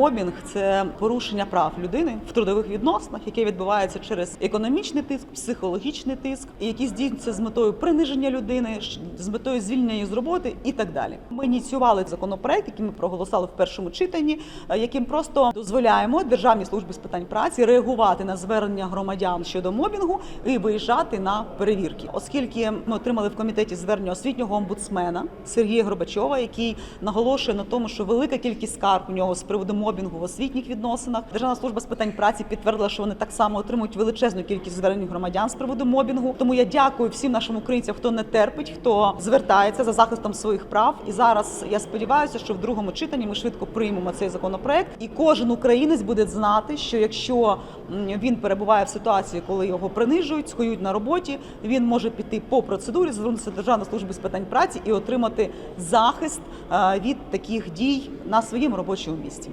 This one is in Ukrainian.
Мобінг це порушення прав людини в трудових відносинах, яке відбувається через економічний тиск, психологічний тиск, які здійснюються з метою приниження людини, з метою звільнення її з роботи і так далі. Ми ініціювали законопроект, який ми проголосували в першому читанні, е, яким просто дозволяємо Державній службі з питань праці реагувати на звернення громадян щодо мобінгу і виїжджати на перевірки, оскільки ми отримали в комітеті звернення освітнього омбудсмена Сергія Горбачова, який наголошує на тому, що велика кількість скарг у нього з приводу мобінгу в освітніх відносинах. Державна служба з питань праці підтвердила, що вони так само отримують величезну кількість звернень громадян з приводу мобінгу. Тому я дякую всім нашим українцям, хто не терпить, хто звертається за захистом своїх прав. І зараз я сподіваюся, що в другому читанні ми швидко приймемо цей законопроект, і кожен українець буде знати, що якщо він перебуває в ситуації, коли його принижують, скоюють на роботі, він може піти по процедурі, звернутися до Державної служби з питань праці і отримати захист е, від таких дій на своєму робочому місці.